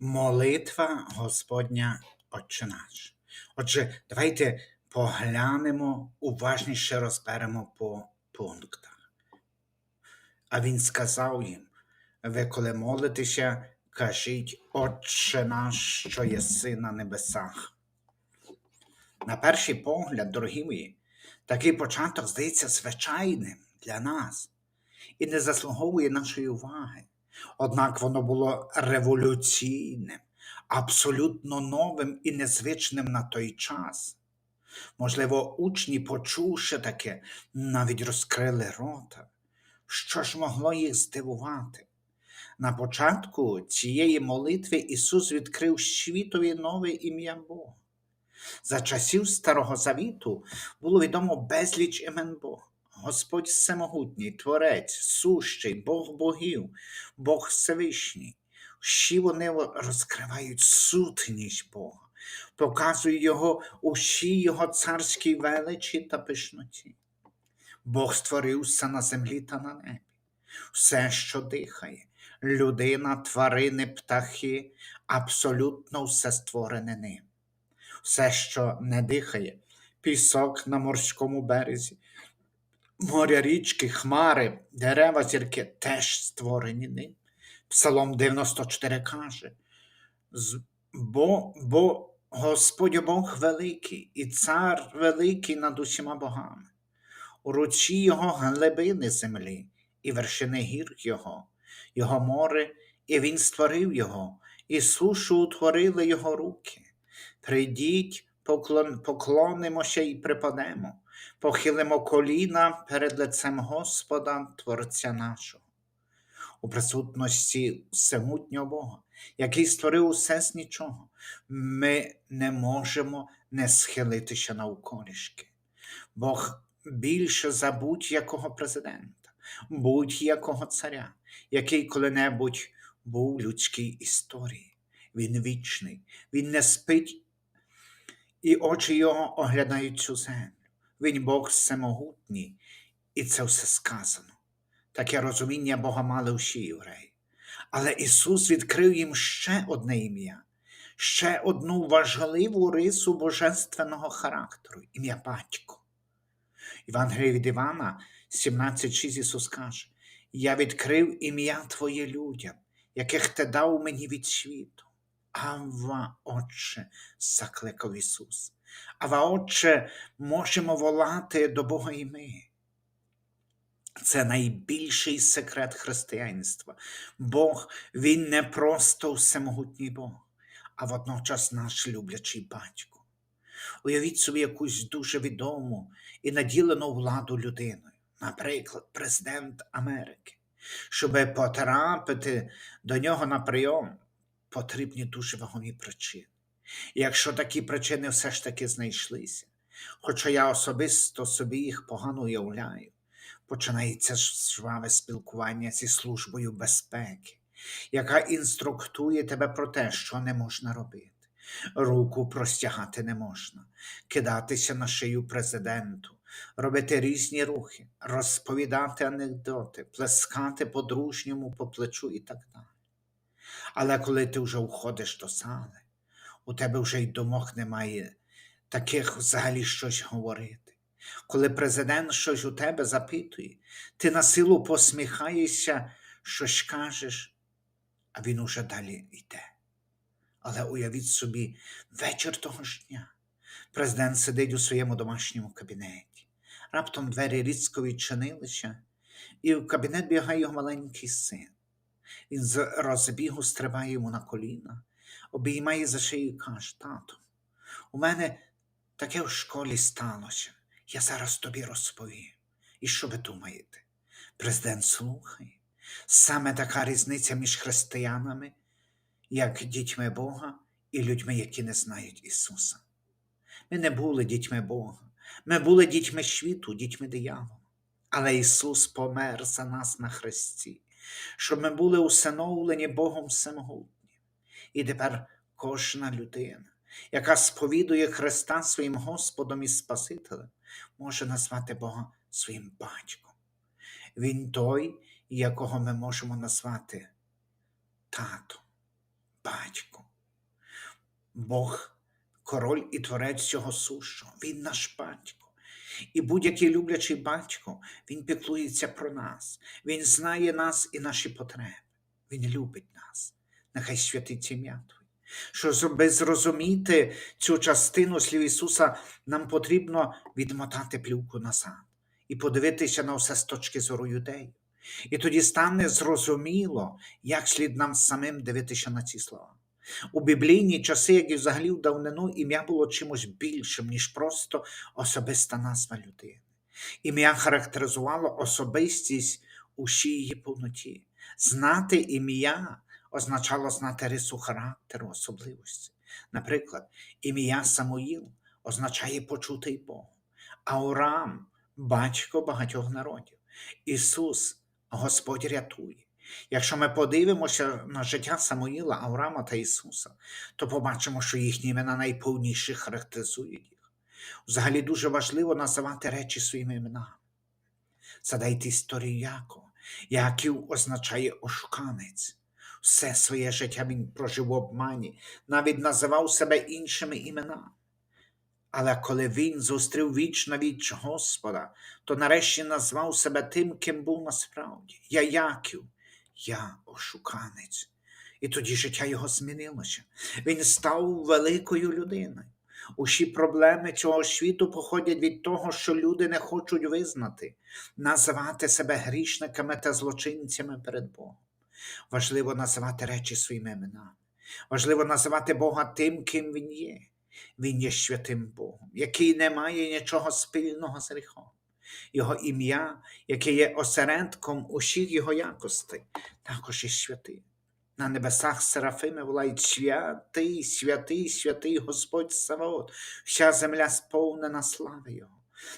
Молитва Господня Отче наш. Отже, давайте поглянемо, уважніше розберемо по пунктах. А він сказав їм: ви, коли молитеся, кажіть, Отче наш, що єси на небесах. На перший погляд, дорогі мої, такий початок здається звичайним для нас і не заслуговує нашої уваги. Однак воно було революційним, абсолютно новим і незвичним на той час. Можливо, учні, почувши таке, навіть розкрили рота. Що ж могло їх здивувати? На початку цієї молитви Ісус відкрив світові нове ім'я Бога. За часів Старого Завіту було відомо безліч імен Бога. Господь Всемогутній, Творець, сущий, Бог богів, Бог Всевишній. Всі вони розкривають сутність Бога, показують Його усі Його царській величі та пишноті. Бог створив все на землі та на небі, все, що дихає, людина, тварини, птахи, абсолютно все створене ним. Все, що не дихає, пісок на морському березі, Моря, річки, хмари, дерева, зірки теж створені ним. Псалом 94 каже, бо, бо Господь Бог великий і цар великий над усіма богами, у руці Його глибини землі і вершини гір Його, Його море, і Він створив Його, і сушу утворили Його руки. Прийдіть, поклон, поклонимося і припадемо похилимо коліна перед лицем Господа, Творця нашого, у присутності всемутнього Бога, який створив усе з нічого, ми не можемо не схилитися навколішки. Бог більше за будь-якого президента, будь-якого царя, який коли-небудь був в людській історії. Він вічний, він не спить, і очі його оглядають цю землю. Він Бог всемогутній, і це все сказано. Таке розуміння Бога мали усі євреї. Але Ісус відкрив їм ще одне ім'я, ще одну важливу рису божественного характеру ім'я Батько. Івангелія від Івана 17,6 Ісус каже: Я відкрив ім'я Твоє людям, яких ти дав мені від світу. Ава, Отче, закликав Ісус. Ава, Отче, можемо волати до Бога і ми. Це найбільший секрет християнства. Бог, Він не просто всемогутній Бог, а водночас наш люблячий батько. Уявіть собі якусь дуже відому і наділену владу людиною, наприклад, президент Америки. Щоб потрапити до нього на прийом, потрібні дуже вагомі причини. І якщо такі причини все ж таки знайшлися, хоча я особисто собі їх погано уявляю, починається жваве спілкування зі службою безпеки, яка інструктує тебе про те, що не можна робити. Руку простягати не можна, кидатися на шию президенту, робити різні рухи, розповідати анекдоти, плескати по-дружньому по плечу і так далі. Але коли ти вже входиш до сали, у тебе вже й думок немає таких взагалі щось говорити. Коли президент щось у тебе запитує, ти на силу посміхаєшся, щось кажеш, а він уже далі йде. Але уявіть собі, вечір того ж дня президент сидить у своєму домашньому кабінеті. Раптом двері різко відчинилися, і в кабінет бігає його маленький син. Він з розбігу стрибає йому на коліна, обіймає за шию і каже, тату, у мене таке в школі сталося. Я зараз тобі розповім. І що ви думаєте? Президент слухає. Саме така різниця між християнами, як дітьми Бога і людьми, які не знають Ісуса. Ми не були дітьми Бога, ми були дітьми світу, дітьми диявола. Але Ісус помер за нас на Христі, щоб ми були усиновлені Богом Всемогутнім. І тепер кожна людина, яка сповідує Христа своїм Господом і Спасителем, може назвати Бога своїм батьком. Він той, якого ми можемо назвати татом, батько. Бог, король і творець цього сущого, Він наш батько. І будь-який люблячий батько, він піклується про нас, він знає нас і наші потреби. Він любить нас. Нехай святить ім'я Твоє. Щоб зрозуміти цю частину слів Ісуса, нам потрібно відмотати плівку назад і подивитися на все з точки зору юдеїв. І тоді стане зрозуміло, як слід нам самим дивитися на ці слова. У біблійні часи, як і взагалі в давнину, ім'я було чимось більшим, ніж просто особиста назва людини. Ім'я характеризувало особистість у всій її повноті. Знати ім'я означало знати рису характеру, особливості. Наприклад, ім'я Самуїл означає почутий Бог, Аурам батько багатьох народів. Ісус, Господь рятує. Якщо ми подивимося на життя Самуїла, Авраама та Ісуса, то побачимо, що їхні імена найповніше характеризують їх. Взагалі дуже важливо називати речі своїми іменами. Задайте історію Якова. Яків означає ошуканець. Все своє життя він прожив в обмані, навіть називав себе іншими іменами. Але коли він зустрів віч на віч Господа, то нарешті назвав себе тим, ким був насправді. Я Яків, я ошуканець. І тоді життя його змінилося. Він став великою людиною. Усі проблеми цього світу походять від того, що люди не хочуть визнати, називати себе грішниками та злочинцями перед Богом. Важливо називати речі своїми іменами. Важливо називати Бога тим, ким Він є. Він є святим Богом, який не має нічого спільного з гріхом. Його ім'я, яке є осередком усіх його якостей, також є святий. На небесах серафими волають святий, святий, святий Господь Саваот, вся земля сповнена слави Його.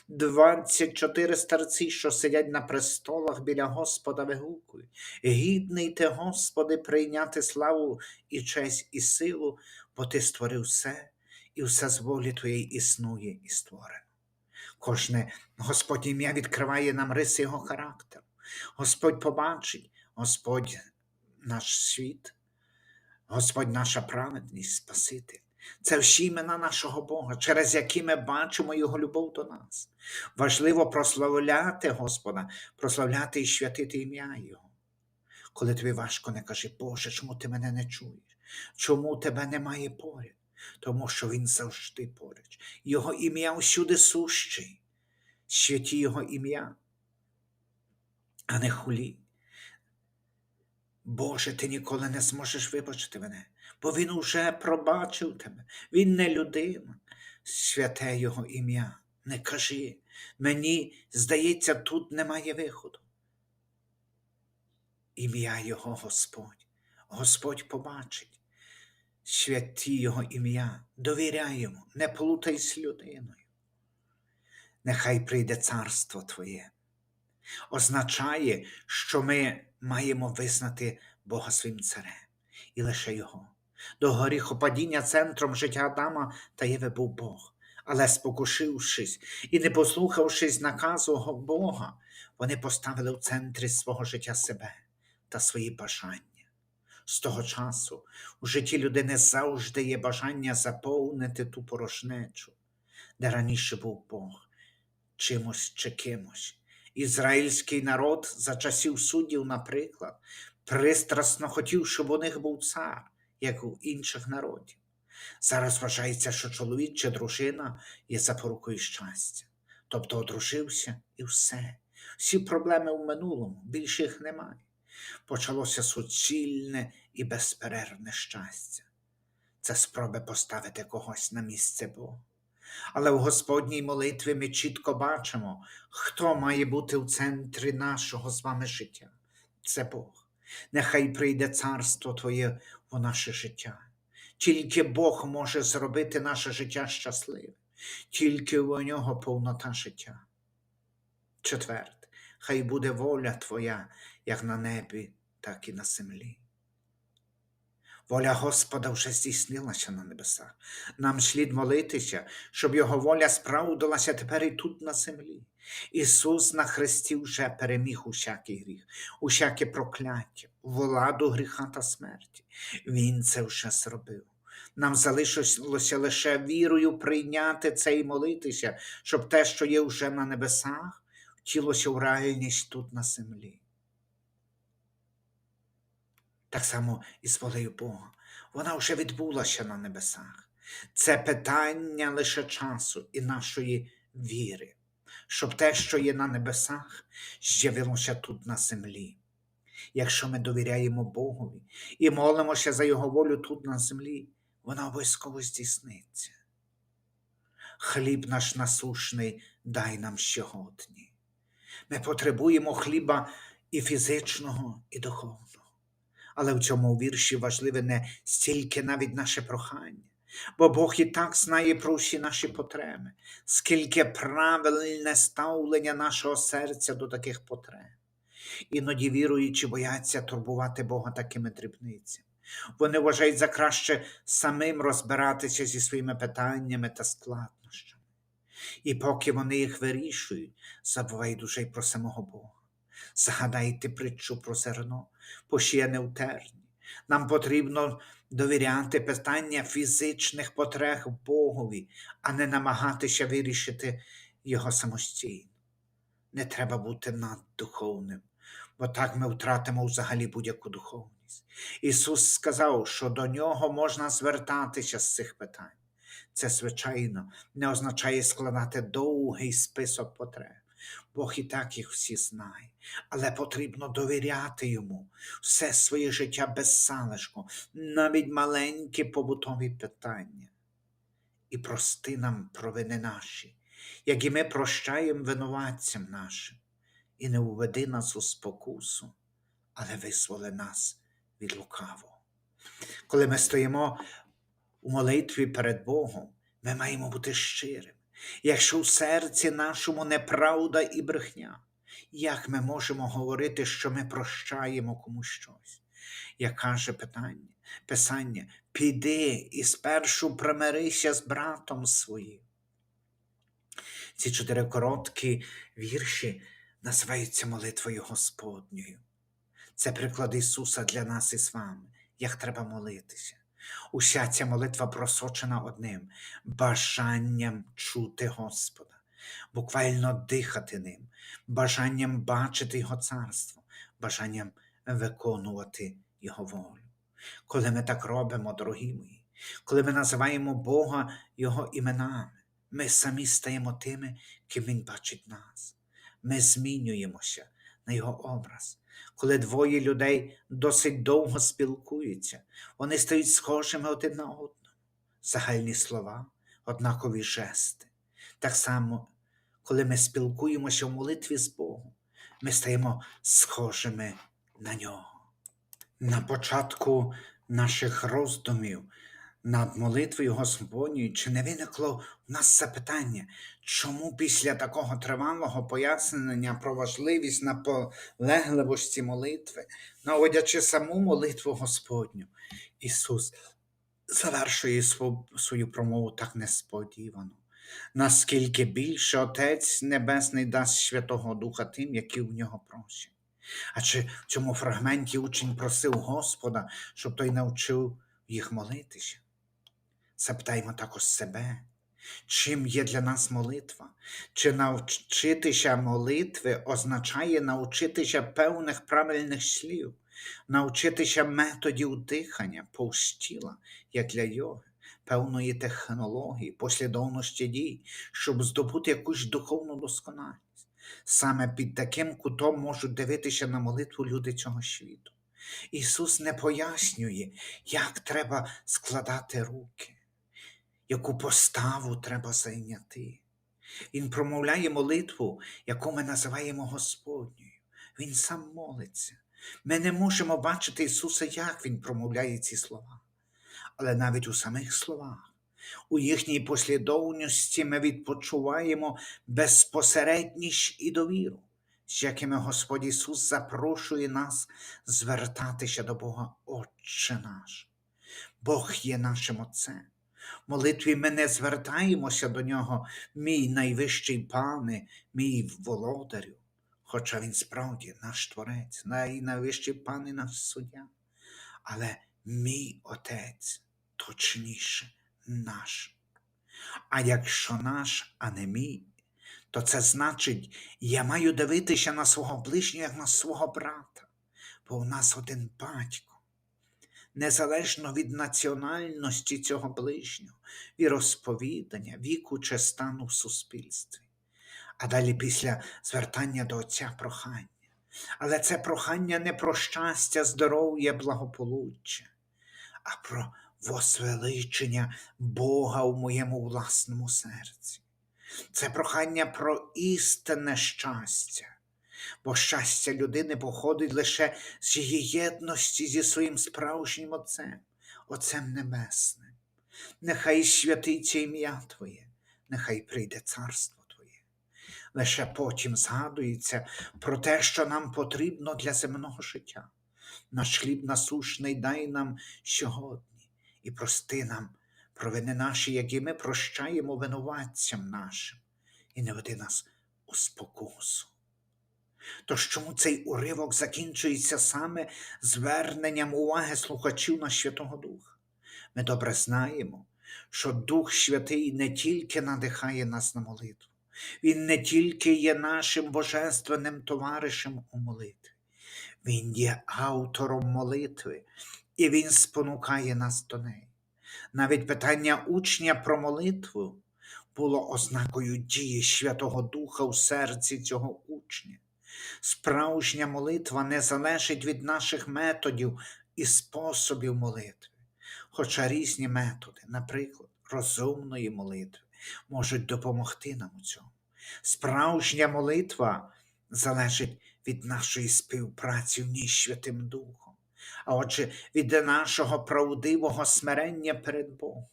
Двадцять чотири старці, що сидять на престолах біля Господа, вигукують. Гідний ти, Господи, прийняти славу і честь і силу, бо Ти створив все, і все з волі Твоєї існує і створено. Кожне Господнє ім'я відкриває нам риси Його характеру. Господь побачить, Господь наш світ, Господь наша праведність, Спаситель. Це всі імена нашого Бога, через які ми бачимо Його любов до нас. Важливо прославляти Господа, прославляти і святити ім'я Його. Коли тобі важко, не кажи, Боже, чому ти мене не чуєш? Чому тебе немає поряд? Тому що Він завжди поруч. Його ім'я усюди сущий. Святі Його ім'я, а не хулі. Боже, ти ніколи не зможеш вибачити мене, бо Він уже пробачив тебе. Він не людина. Святе Його ім'я. Не кажи. Мені здається, тут немає виходу. Ім'я Його Господь. Господь побачить. Святі Його ім'я, довіряй йому, не плутай з людиною. Нехай прийде царство Твоє. Означає, що ми маємо визнати Бога своїм царем і лише Його. До гріхопадіння центром життя Адама та Єви був Бог, але спокушившись і не послухавшись наказу Бога, вони поставили в центрі свого життя себе та свої бажання. З того часу у житті людини завжди є бажання заповнити ту порожнечу, де раніше був Бог, чимось чи кимось. Ізраїльський народ за часів суддів, наприклад, пристрасно хотів, щоб у них був цар, як у інших народів. Зараз вважається, що чоловік чи дружина є запорукою щастя. Тобто одружився і все. Всі проблеми в минулому, більше їх немає. Почалося суцільне і безперервне щастя. Це спроби поставити когось на місце Бога. Але в Господній молитві ми чітко бачимо, хто має бути в центрі нашого з вами життя. Це Бог. Нехай прийде царство Твоє в наше життя. Тільки Бог може зробити наше життя щасливим, тільки у нього повнота життя. Четверте, хай буде воля Твоя, як на небі, так і на землі. Воля Господа вже здійснилася на небесах. Нам слід молитися, щоб Його воля справдилася тепер і тут на землі. Ісус на Христі вже переміг усякий гріх, усяке прокляття, владу гріха та смерті. Він це вже зробив. Нам залишилося лише вірою прийняти це і молитися, щоб те, що є вже на небесах, втілося в реальність тут на землі. Так само і з волею Бога. Вона вже відбулася на небесах. Це питання лише часу і нашої віри, щоб те, що є на небесах, з'явилося тут на землі. Якщо ми довіряємо Богові і молимося за Його волю тут на землі, вона обов'язково здійсниться. Хліб наш насушний дай нам сьогодні. Ми потребуємо хліба і фізичного, і духовного. Але в цьому вірші важливе не стільки навіть наше прохання, бо Бог і так знає про всі наші потреби, скільки правильне ставлення нашого серця до таких потреб. Іноді віруючи, бояться турбувати Бога такими дрібницями. Вони вважають за краще самим розбиратися зі своїми питаннями та складнощами. І поки вони їх вирішують, забувають уже й про самого Бога. Згадайте притчу про зерно, посіяне в терні. Нам потрібно довіряти питання фізичних потреб Богові, а не намагатися вирішити його самостійно. Не треба бути наддуховним, бо так ми втратимо взагалі будь-яку духовність. Ісус сказав, що до нього можна звертатися з цих питань. Це, звичайно, не означає складати довгий список потреб. Бог і так їх всі знає, але потрібно довіряти йому все своє життя без навіть маленькі побутові питання. І прости нам провини наші, як і ми прощаємо винуватцям нашим, і не уведи нас у спокусу, але визволи нас від лукавого. Коли ми стоїмо у молитві перед Богом, ми маємо бути щирими. Якщо в серці нашому неправда і брехня, як ми можемо говорити, що ми прощаємо комусь щось? Як каже питання, Писання, піди і спершу примирися з братом своїм. Ці чотири короткі вірші називаються молитвою Господньою. Це приклад Ісуса для нас і з вами, як треба молитися. Уся ця молитва просочена одним бажанням чути Господа, буквально дихати ним, бажанням бачити Його царство, бажанням виконувати Його волю. Коли ми так робимо, дорогі мої, коли ми називаємо Бога Його іменами, ми самі стаємо тими, ким Він бачить нас. Ми змінюємося на Його образ. Коли двоє людей досить довго спілкуються, вони стають схожими один на одного. Загальні слова, однакові жести. Так само, коли ми спілкуємося в молитві з Богом, ми стаємо схожими на нього. На початку наших роздумів над молитвою Господньою, чи не виникло в нас запитання, чому після такого тривалого пояснення про важливість наполегливості молитви, наводячи саму молитву Господню, Ісус завершує свою промову так несподівано. Наскільки більше Отець Небесний дасть Святого Духа тим, які в нього просять. А чи в цьому фрагменті учень просив Господа, щоб той навчив їх молитися? Запитаємо також себе, чим є для нас молитва? Чи навчитися молитви означає навчитися певних правильних слів, навчитися методів дихання, повз як для йоги, певної технології, послідовності дій, щоб здобути якусь духовну досконалість. Саме під таким кутом можуть дивитися на молитву люди цього світу. Ісус не пояснює, як треба складати руки, яку поставу треба зайняти. Він промовляє молитву, яку ми називаємо Господньою. Він сам молиться. Ми не можемо бачити Ісуса, як Він промовляє ці слова. Але навіть у самих словах, у їхній послідовності ми відпочуваємо безпосередність і довіру, з якими Господь Ісус запрошує нас звертатися до Бога Отче наш. Бог є нашим Отцем. Молитві ми не звертаємося до Нього, мій найвищий пане, мій володарю. хоча він справді наш творець, най- найвищий пан і наш суддя. Але мій отець точніше наш. А якщо наш, а не мій, то це значить, я маю дивитися на свого ближнього, як на свого брата, бо у нас один батько. Незалежно від національності цього ближнього, віросповідання, віку чи стану в суспільстві. А далі після звертання до Отця прохання. Але це прохання не про щастя, здоров'я, благополуччя, а про возвеличення Бога в моєму власному серці. Це прохання про істинне щастя, бо щастя людини походить лише з її єдності зі своїм справжнім Отцем, Отцем Небесним. Нехай святиться ім'я Твоє, нехай прийде царство Твоє. Лише потім згадується про те, що нам потрібно для земного життя. Наш хліб насушний дай нам сьогодні і прости нам провини наші, які ми прощаємо винуватцям нашим, і не веди нас у спокусу. Тож чому цей уривок закінчується саме зверненням уваги слухачів на Святого Духа? Ми добре знаємо, що Дух Святий не тільки надихає нас на молитву, Він не тільки є нашим божественним товаришем у молитві, Він є автором молитви, і Він спонукає нас до неї. Навіть питання учня про молитву було ознакою дії Святого Духа у серці цього учня. Справжня молитва не залежить від наших методів і способів молитви, хоча різні методи, наприклад, розумної молитви, можуть допомогти нам у цьому. Справжня молитва залежить від нашої співпраці в ній Святим Духом, а отже, від нашого правдивого смирення перед Богом.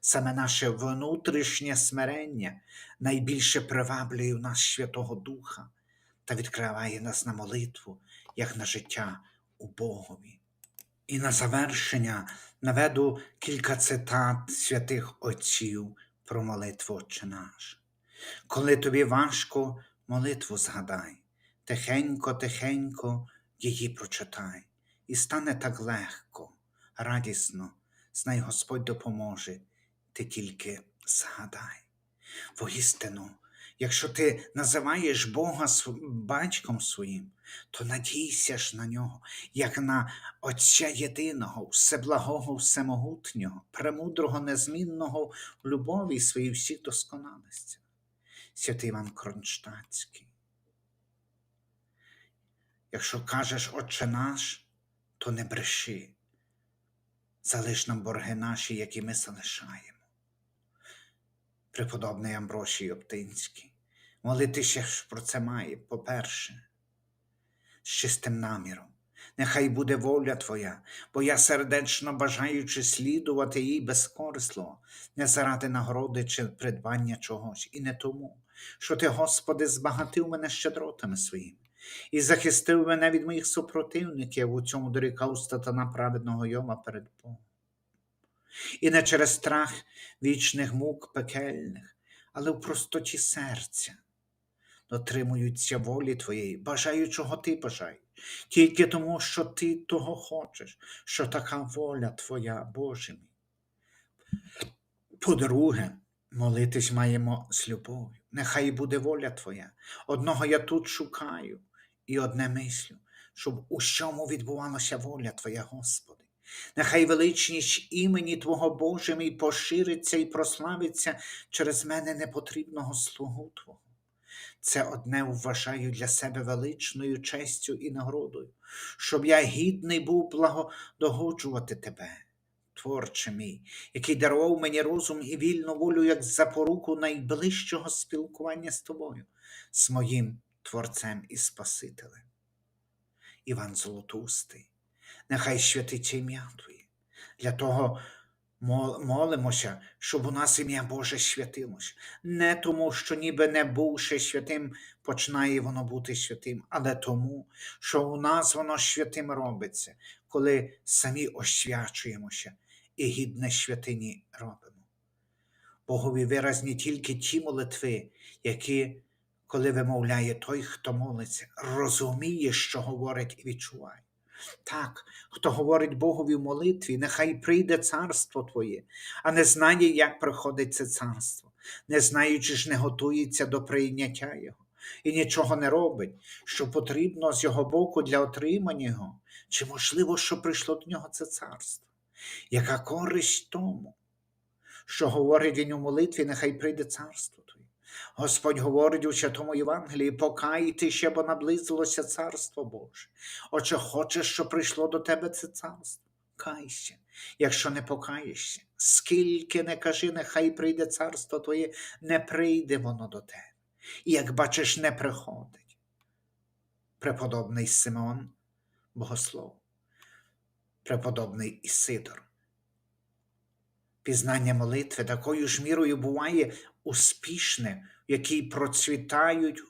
Саме наше внутрішнє смирення найбільше приваблює в нас Святого Духа та відкриває нас на молитву, як на життя у Богові. І на завершення наведу кілька цитат святих отців про молитву Отче наш. Коли тобі важко, молитву згадай, тихенько, тихенько її прочитай, і стане так легко, радісно, знай Господь допоможе, ти тільки згадай. Воістину, якщо ти називаєш Бога батьком своїм, то надійся ж на нього, як на Отця єдиного, всеблагого, всемогутнього, премудрого, незмінного в любові своїй всіх досконалостях. Святий Іван Кронштадтський. Якщо кажеш Отче наш, то не бреши. Залиш нам борги наші, які ми залишаємо. Преподобний Амбросій Оптинський. Молитися ж про це має, по-перше, з чистим наміром. Нехай буде воля Твоя, бо я сердечно бажаючи слідувати їй безкорисливо, не заради нагороди чи придбання чогось, і не тому, що Ти, Господи, збагатив мене щедротами своїми і захистив мене від моїх супротивників у цьому дорікав статана праведного Йова перед Богом. І не через страх вічних мук пекельних, але в простоті серця. Дотримуються волі Твоєї, бажаю, чого Ти бажаєш, тільки тому, що Ти того хочеш, що така воля Твоя, Боже мій. По-друге, молитись маємо з любов'ю. Нехай буде воля Твоя. Одного я тут шукаю і одне мислю, щоб у всьому відбувалася воля Твоя, Господи. Нехай величність імені Твого Боже мій пошириться і прославиться через мене непотрібного слугу Твого. Це одне вважаю для себе величною честю і нагородою, щоб я гідний був благодогоджувати Тебе, Творче мій, який дарував мені розум і вільну волю як запоруку найближчого спілкування з тобою, з моїм Творцем і Спасителем. Іван Золотустий, нехай святиться ім'я Твоє. Для того молимося, щоб у нас ім'я Боже святилося. Не тому, що ніби не бувши святим, починає воно бути святим, але тому, що у нас воно святим робиться, коли самі освячуємося і гідне святині робимо. Богові виразні тільки ті молитви, які коли вимовляє той, хто молиться, розуміє, що говорить і відчуває. Так, хто говорить Богові в молитві, нехай прийде царство Твоє, а не знає, як приходить це царство, не знаючи ж, не готується до прийняття Його і нічого не робить, що потрібно з його боку для отримання його, чи можливо, що прийшло до нього це царство? Яка користь тому, що говорить він у молитві, нехай прийде царство Твоє. Господь говорить у святому Євангелії, покайтеся, бо наблизилося царство Боже. Отже, хочеш, щоб прийшло до тебе це царство. Кайся, якщо не покаєшся, скільки не кажи, нехай прийде царство Твоє, не прийде воно до тебе. І як бачиш, не приходить. Преподобний Симеон, богослов, преподобний Ісидор. Пізнання молитви такою ж мірою буває успішне, в якій процвітають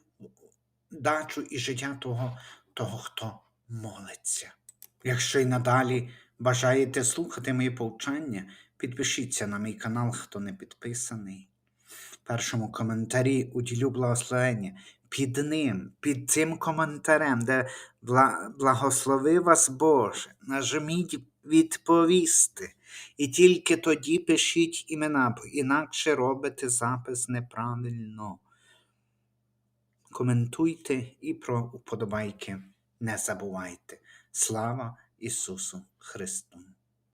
дачу і життя того, того, хто молиться. Якщо й надалі бажаєте слухати мої повчання, підпишіться на мій канал, хто не підписаний. В першому коментарі уділю благословення. Під ним, під цим коментарем, де благослови вас Боже, нажміть відповісти. І тільки тоді пишіть імена, бо інакше робите запис неправильно. Коментуйте і про уподобайки не забувайте. Слава Ісусу Христу!